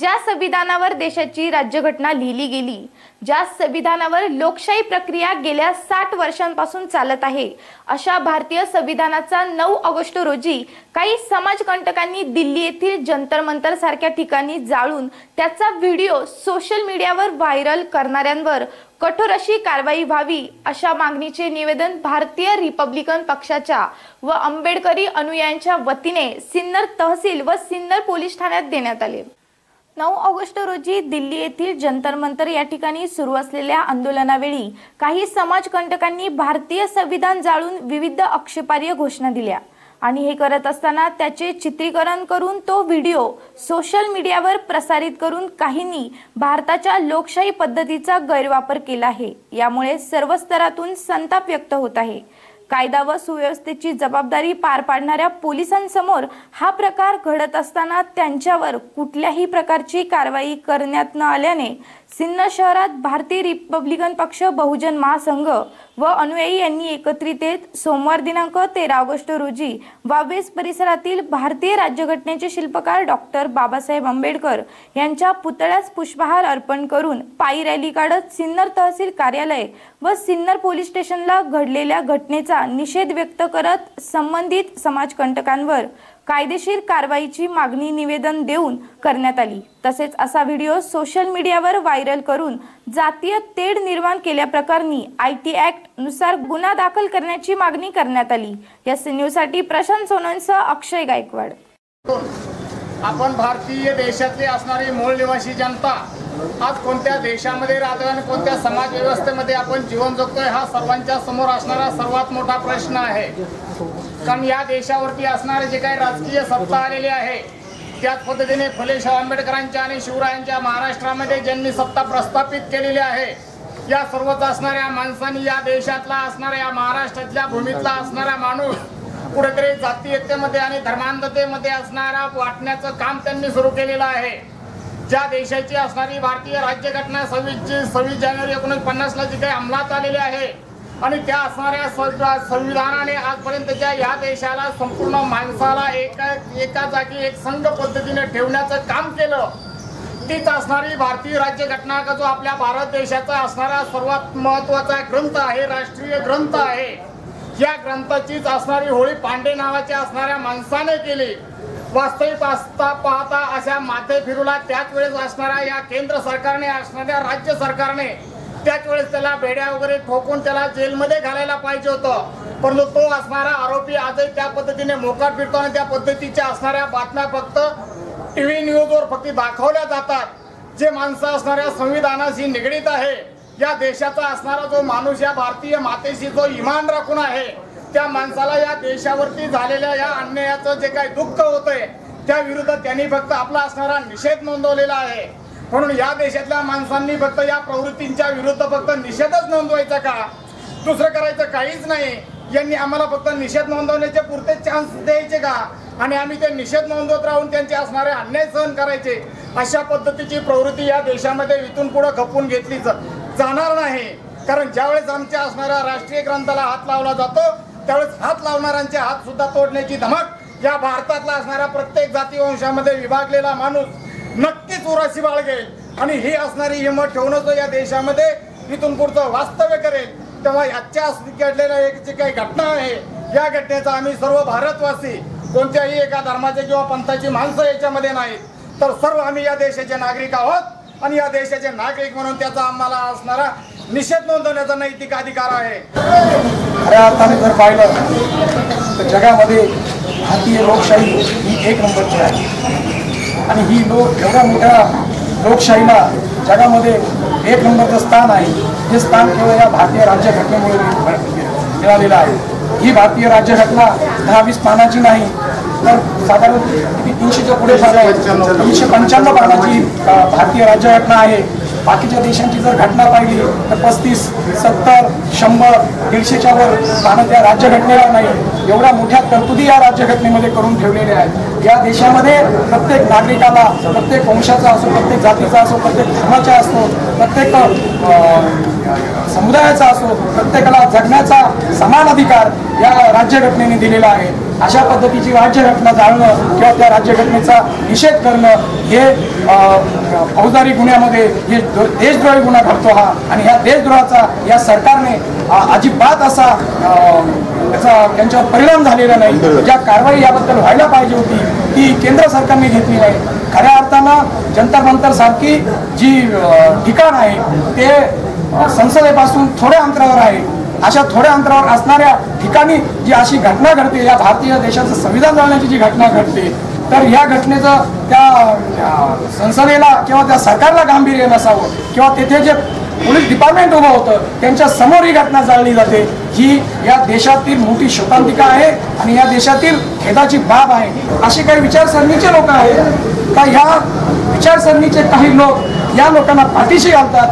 ज्या संविधानावर देशाची राज्यघटना लिहिली गेली ज्या संविधानावर लोकशाही प्रक्रिया गेल्या साठ वर्षांपासून चालत आहे अशा भारतीय संविधानाचा नऊ ऑगस्ट रोजी काही समाजकंटकांनी दिल्ली येथील जंतर मंतर सारख्या ठिकाणी जाळून त्याचा व्हिडिओ सोशल मीडियावर व्हायरल करणाऱ्यांवर कठोर अशी कारवाई व्हावी अशा मागणीचे निवेदन भारतीय रिपब्लिकन पक्षाच्या व आंबेडकरी अनुयायांच्या वतीने सिन्नर तहसील व सिन्नर पोलीस ठाण्यात देण्यात आले. नऊ ऑगस्ट रोजी दिल्ली येथील जंतर मंतर या ठिकाणी सुरू असलेल्या आंदोलनावेळी काही समाजकंटकांनी भारतीय संविधान जाळून विविध आक्षेपार्ह घोषणा दिल्या. आणि हे करत असताना त्याचे चित्रीकरण करून तो व्हिडिओ सोशल मीडियावर प्रसारित करून काहींनी भारताच्या लोकशाही पद्धतीचा गैरवापर केला आहे. यामुळे सर्व स्तरातून संताप व्यक्त होत आहे. कायदा व सुव्यवस्थेची जबाबदारी पार पाडणाऱ्या पोलिसांसमोर हा प्रकार घडत असताना त्यांच्यावर कुठल्याही प्रकारची कारवाई करण्यात न आल्याने सिन्नर शहरात भारतीय रिपब्लिकन पक्ष बहुजन महासंघ व अनुयायी यांनी एकत्रित येत सोमवार दिनांक तेरा ऑगस्ट रोजी वावेस परिसरातील भारतीय राज्यघटनेचे शिल्पकार डॉक्टर बाबासाहेब आंबेडकर यांच्या पुतळ्यास पुष्पहार अर्पण करून पायी रॅली काढत सिन्नर तहसील कार्यालय व सिन्नर पोलीस स्टेशनला घडलेल्या घटनेचा निषेध व्यक्त करत संबंधित समाजकंटकांवर कायदेशीर कारवाईची मागणी निवेदन देऊन करण्यात आली. तसेच असा व्हिडिओ सोशल मीडियावर व्हायरल करून जातीय तेढ निर्माण केल्याप्रकरणी आय टी ऍक्टनुसार गुन्हा दाखल करण्याची मागणी करण्यात आली. या न्यूजसाठी प्रशांत सोनवणसह अक्षय गायकवाड. आपण भारतीय देशातले असणारी मूळ निवासी जनता आज कोणत्या देशामध्ये राहतोय आणि कोणत्या समाज व्यवस्थेमध्ये आपण जीवन जगतोय हा सर्वांच्या समोर असणारा सर्वात मोठा प्रश्न आहे. कारण या देशावरती असणारे जे काही राजकीय सत्ता आलेली आहे त्याच पद्धतीने फुले शाह आंबेडकरांच्या आणि शिवरायांच्या महाराष्ट्रामध्ये ज्यांनी सत्ता प्रस्थापित केलेली आहे या सर्वच असणाऱ्या माणसांनी या देशातला असणाऱ्या या महाराष्ट्रातल्या भूमीतला असणारा माणूस कुठेतरी जातीयतेमध्ये आणि धर्मांधतेमध्ये असणारा वाटण्याचं काम त्यांनी सुरू केलेलं आहे. ज्या देशाची असणारी भारतीय राज्यघटना सव्वीस सव्वीस जानेवारी एकोणीस पन्नासला जी काही अंमलात आलेली आहे आणि त्या असणाऱ्या संविधानाने आजपर्यंतच्या या देशाला संपूर्ण माणसाला एका एका जागी एक संघ पद्धतीने ठेवण्याचं काम केलं तीच असणारी भारतीय राज्यघटना का जो आपल्या भारत देशाचा असणारा सर्वात महत्त्वाचा ग्रंथ आहे राष्ट्रीय ग्रंथ आहे या ग्रंथाचीच असणारी होळी पांडे नावाच्या असणाऱ्या माणसाने केली. वास्तविक असता पाहता अशा माथे फिरूला त्याच वेळेस असणाऱ्या या केंद्र सरकारने असणाऱ्या राज्य सरकारने त्याच वेळेस त्याला बेड्या वगैरे ठोकून त्याला जेलमध्ये घालायला पाहिजे होतं. परंतु तो असणारा आरोपी आजही त्या पद्धतीने मोकाट फिरतो आणि त्या पद्धतीच्या असणाऱ्या बातम्या फक्त टीव्ही न्यूजवर फक्त दाखवल्या जातात. जे माणसं असणाऱ्या संविधानाशी निगडीत आहे या देशाचा असणारा जो माणूस या भारतीय मातेशी जो इमान राखून आहे त्या माणसाला या देशावरती झालेल्या या अन्यायाचं जे काही दुःख होतंय त्या विरुद्ध त्यांनी फक्त आपला असणारा निषेध नोंदवलेला आहे. म्हणून या देशातल्या माणसांनी फक्त या प्रवृत्तींच्या विरुद्ध फक्त निषेधच नोंदवायचा का? दुसरं करायचं काहीच नाही. यांनी आम्हाला फक्त निषेध नोंदवण्याचे पुरते चान्स द्यायचे का? आणि आम्ही ते निषेध नोंदवत राहून त्यांचे असणारे अन्याय सहन करायचे? अशा पद्धतीची प्रवृत्ती या देशामध्ये इथून पुढे खपून घेतली जाणार नाही. कारण ज्यावेळेस आमच्या असणाऱ्या राष्ट्रीय ग्रंथाला हात लावला जातो त्यावेळेस हात लावणाऱ्यांचे हात सुद्धा तोडण्याची धमक. या भारतातला असणाऱ्या प्रत्येक जाती वंशामध्ये विभागलेला माणूस नक्कीच उराशी बाळगेल आणि ही असणारी हिंमत ठेवूनच तो या देशामध्ये इथून पुढचं वास्तव्य करेल. तेव्हा याच्या घडलेल्या एक जी काही घटना आहे. या घटनेचा आम्ही सर्व भारतवासी कोणत्याही एका धर्माचे किंवा पंथाची माणसं याच्यामध्ये नाहीत. तर सर्व आम्ही या देशाचे नागरिक आहोत. आणि या देशाचे नागरिक म्हणून त्याचा आम्हाला असणारा निषेध नोंदवण्याचा नैतिक अधिकार आहे. खऱ्या अर्थाने जर पाहिलं तर जगामध्ये भारतीय लोकशाही ही एक नंबरची आहे. आणि ही लोक एवढ्या मोठ्या लोकशाहीला जगामध्ये एक नंबरचं स्थान आहे. हे स्थान केवळ या भारतीय राज्यघटनेमुळे मिळालेलं आहे. ही भारतीय राज्यघटना दहा वीस पानाची नाही तर साधारण तीनशेच्या पुढे तीनशे पंच्याण्णव. पानाची भारतीय राज्यघटना आहे. बाकीच्या देशांची जर घटना पाहिली तर पस्तीस सत्तर शंभर दीडशेच्या वर पानं त्या राज्यघटनेला नाही. एवढ्या मोठ्या तरतुदी या राज्यघटनेमध्ये करून ठेवलेल्या आहेत. या देशामध्ये प्रत्येक नागरिकाला प्रत्येक वंशाचा असो प्रत्येक जातीचा असो प्रत्येक धर्माचा असो प्रत्येक समुदायाचा असो प्रत्येकाला जगण्याचा समान अधिकार या राज्यघटनेने दिलेला आहे. अशा पद्धतीची राज्यघटना जाळणं किंवा त्या राज्यघटनेचा निषेध करणं हे फौजदारी गुन्ह्यामध्ये हे देशद्रोही गुन्हा घडतो हा. आणि ह्या देशद्रोहाचा या सरकारने अजिबात असा त्याचा त्यांच्यावर परिणाम झालेला नाही. ज्या कारवाई याबद्दल व्हायला पाहिजे होती ती केंद्र सरकारने घेतली नाही. खऱ्या अर्थानं जंतर मंतर सारखी जी ठिकाण आहे ते संसदेपासून थोड्या अंतरावर आहे. अशा थोड्या अंतरावर असणाऱ्या ठिकाणी जी अशी घटना घडते या भारतीय देशाचं संविधान जाळण्याची जी घटना घडते तर या घटनेचं त्या संसदेला किंवा त्या सरकारला गांभीर्य नसावं किंवा तेथे जे पोलीस डिपार्टमेंट उभं होतं. त्यांच्यासमोर ही घटना जाळली जाते. ही या देशातील मोठी शोकांतिका आहे आणि या देशातील खेदाची बाब आहे. असे काही विचारसरणीचे लोक आहेत का? ह्या विचारसरणीचे काही लोक या लोकांना पाठीशी घालतात.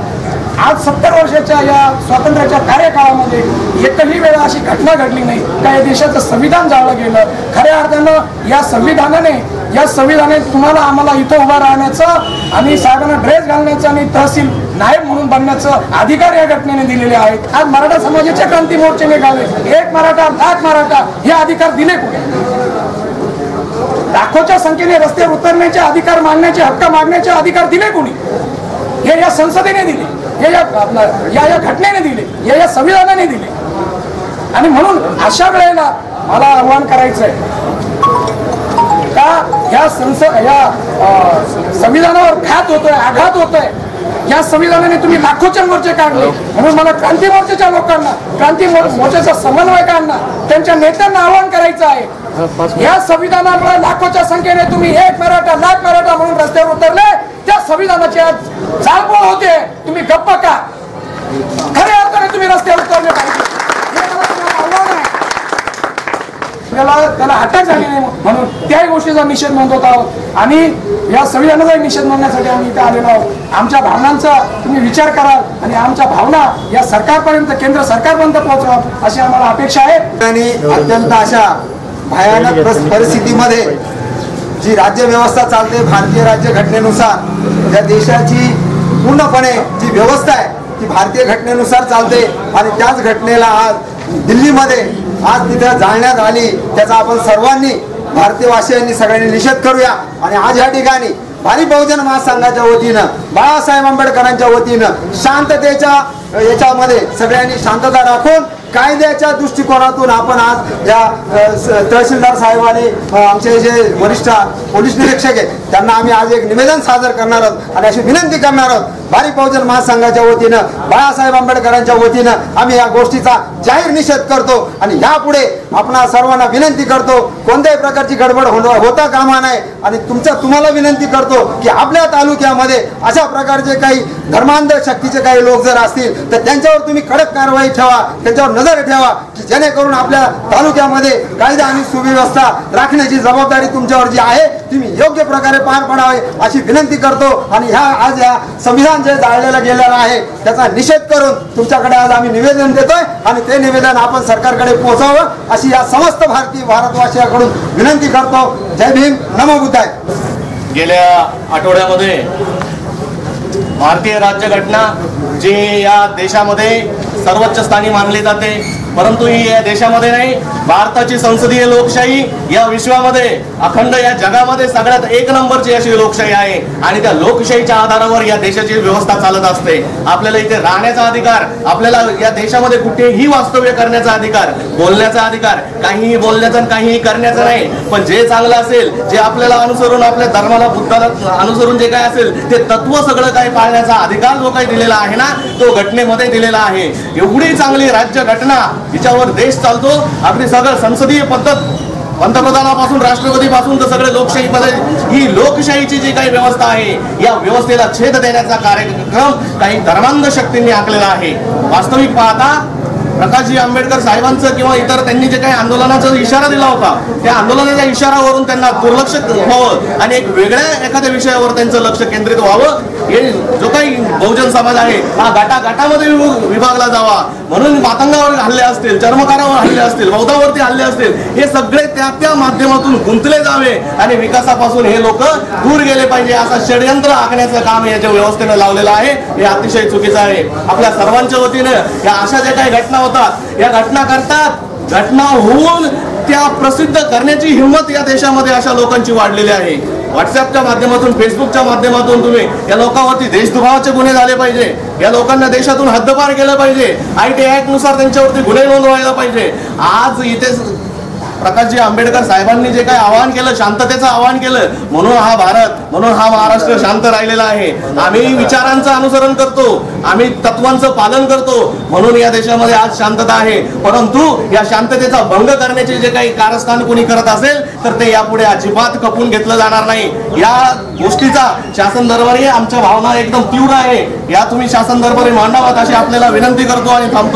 आज सत्तर वर्षाच्या या स्वातंत्र्याच्या कार्यकाळामध्ये एकही वेळा अशी घटना घडली नाही. का या देशाचं संविधान जाळलं गेलं? खऱ्या अर्थानं या संविधानाने या संविधानाने तुम्हाला आम्हाला इथं उभं राहण्याचं आणि साहेबांना ड्रेस घालण्याचं आणि तहसील नायब म्हणून बनण्याचं अधिकार या घटनेने दिलेले आहेत. आज मराठा समाजाच्या क्रांती मोर्चे निघाले. एक मराठा लाख मराठा हे अधिकार दिले कुठे? लाखोच्या संख्येने रस्त्यावर उतरण्याचे अधिकार मागण्याचे हक्क मागण्याचे अधिकार दिले कोणी? हे या संसदेने दिले. हे या या घटनेने दिले. हे या संविधानाने दिले. आणि म्हणून अशा वेळेला मला आव्हान करायचं आहे का? या संस या संविधानावर घात होतोय आघात होतोय. या संविधानाने तुम्ही लाखोचे मोर्चे काढले. म्हणून मला क्रांती मोर्चाच्या लोकांना क्रांती मोर- मोर्चाचा समन्वयकांना त्यांच्या नेत्यांना आवाहन करायचं आहे. या संविधानामुळे लाखोच्या संख्येने तुम्ही एक मराठा लाख मराठा म्हणून रस्त्यावर उतरले. त्या संविधानाची आज जाळपोळ होते. तुम्ही गप्प का? खऱ्या अर्थाने तुम्ही रस्त्यावर उतरले पाहिजे हे मला तुम्हाला आव्हान आहे त्याला त्याला अटॅक झाली नाही म्हणून. त्याही गोष्टीचा निषेध नोंदवत आहोत. आणि या संविधानाचा निषेध नोंदण्यासाठी आम्ही इथे आलेलो आहोत. आमच्या भावनांचा तुम्ही विचार कराल आणि आमच्या भावना या सरकारपर्यंत केंद्र सरकारपर्यंत पोहोचवा अशी आम्हाला अपेक्षा आहे. आणि अत्यंत अशा भयानक परिस्थितीमध्ये जी राज्यव्यवस्था चालते भारतीय राज्य घटनेनुसार या देशाची पूर्णपणे जी व्यवस्था आहे ती भारतीय घटनेनुसार चालते. आणि त्याच घटनेला आज दिल्लीमध्ये आज तिथे जाळण्यात आली त्याचा आपण सर्वांनी भारतीयवासियांनी सगळ्यांनी निषेध करूया. आणि आज या ठिकाणी भारी बहुजन महासंघाच्या वतीनं बाळासाहेब आंबेडकरांच्या वतीनं शांततेच्या याच्यामध्ये सगळ्यांनी शांतता राखून कायद्याच्या दृष्टिकोनातून आपण आज या तहसीलदार साहेबांनी आमचे जे वरिष्ठ पोलीस निरीक्षक आहेत त्यांना आम्ही आज एक निवेदन सादर करणार आहोत आणि अशी विनंती करणार आहोत. भारी बहुजन महासंघाच्या वतीनं बाळासाहेब आंबेडकरांच्या वतीनं आम्ही या गोष्टीचा जाहीर निषेध करतो आणि यापुढे आपणा सर्वांना विनंती करतो कोणत्याही प्रकारची गडबड होता कामा नये. आणि तुमचा तुम्हाला विनंती करतो की आपल्या तालुक्यामध्ये अशा प्रकारचे काही धर्मांध शक्तीचे काही लोक जर असतील तर त्यांच्यावर तुम्ही कडक कारवाई ठेवा त्यांच्यावर नजर ठेवा की जेणेकरून आपल्या तालुक्यामध्ये कायदा आणि सुव्यवस्था राखण्याची जबाबदारी तुमच्यावर जी आहे तुम्ही योग्य प्रकारे पार पाडावे अशी विनंती करतो. आणि ह्या आज या संविधान जे जाळलेलं गेलेलं आहे त्याचा निषेध करून तुमच्याकडे आज आम्ही निवेदन देतोय आणि ते निवेदन आपण सरकारकडे पोहोचावं अशी या समस्त भारतीय भारतवासियाकडून विनंती करतो. जय भीम. नमो बुद्धाय. गेल्या आठवड्यामध्ये भारतीय राज्यघटना जी या देशामध्ये सर्वोच्च स्थानी मानली जाते परंतु ही या देशामध्ये नाही भारताची संसदीय लोकशाही या विश्वामध्ये अखंड या जगामध्ये सगळ्यात एक नंबरची अशी लोकशाही आहे आणि त्या लोकशाहीच्या आधारावर या देशाची व्यवस्था चालत असते. आपल्याला इथे राहण्याचा अधिकार आपल्याला या देशामध्ये कुठेही वास्तव्य करण्याचा अधिकार बोलण्याचा अधिकार काहीही बोलण्याचा काहीही करण्याचा नाही. पण जे चांगलं असेल जे आपल्याला अनुसरून आपल्या धर्माला बुद्धाला अनुसरून जे काय असेल ते तत्व सगळं काही पाळण्याचा अधिकार जो काही दिलेला आहे ना तो घटनेमध्ये दिलेला आहे. एवढी चांगली राज्य घटना तिच्यावर देश चालतो. अगदी सगळं संसदीय पद्धत पंतप्रधानापासून राष्ट्रपतीपासून तर सगळे लोकशाही पद्धत ही लोकशाहीची जी काही व्यवस्था आहे या व्यवस्थेला छेद देण्याचा कार्यक्रम काही धर्मांध शक्तींनी आखलेला आहे. वास्तविक पाहता प्रकाशजी आंबेडकर साहेबांचं किंवा इतर त्यांनी जे काही आंदोलनाचा इशारा दिला होता त्या आंदोलनाच्या इशारावरून त्यांना दुर्लक्ष व्हावं आणि एक वेगळ्या एखाद्या विषयावर त्यांचं लक्ष केंद्रित व्हावं हे जो काही बहुजन समाज आहे हा गाटा गाटामध्ये विभागला जावा. म्हणून मातंगावर हल्ले असतील चर्मकारावर हल्ले असतील बौद्धावरती हल्ले असतील हे सगळे त्या त्या माध्यमातून गुंतले जावे आणि विकासापासून हे लोक दूर गेले पाहिजे. असा षडयंत्र आखण्याचं काम याच्या व्यवस्थेनं लावलेलं आहे. हे अतिशय चुकीचं आहे. आपल्या सर्वांच्या वतीनं या अशा ज्या काही घटना होतात या घटना करतात. घटना होऊन त्या प्रसिद्ध करण्याची हिंमत या देशामध्ये अशा लोकांची वाढलेली आहे. व्हॉट्सअपच्या माध्यमातून फेसबुकच्या माध्यमातून तुम्ही या लोकांवरती देशदुभावाचे गुन्हे झाले पाहिजे. या लोकांना देशातून हद्दपार केलं पाहिजे. आय टी ऍक्टनुसार त्यांच्यावरती गुन्हे नोंदवायला पाहिजे. आज इथे प्रकाशजी आंबेडकर साहेबांनी जे काही आवाहन केलं शांततेचं आवाहन केलं म्हणून हा भारत म्हणून हा महाराष्ट्र शांत राहिलेला आहे. आम्ही विचारांचं अनुसरण करतो आम्ही तत्वांचं पालन करतो म्हणून या देशामध्ये आज शांतता आहे. परंतु या शांततेचा भंग करण्याचे जे काही कारस्थान कोणी करत असेल तर ते यापुढे अजिबात खपून घेतलं जाणार नाही. या गोष्टीचा शासन दरबारी आमच्या भावना एकदम तीव्र आहे. या तुम्ही शासन दरबारी मांडावात अशी आपल्याला विनंती करतो आणि थांबतो.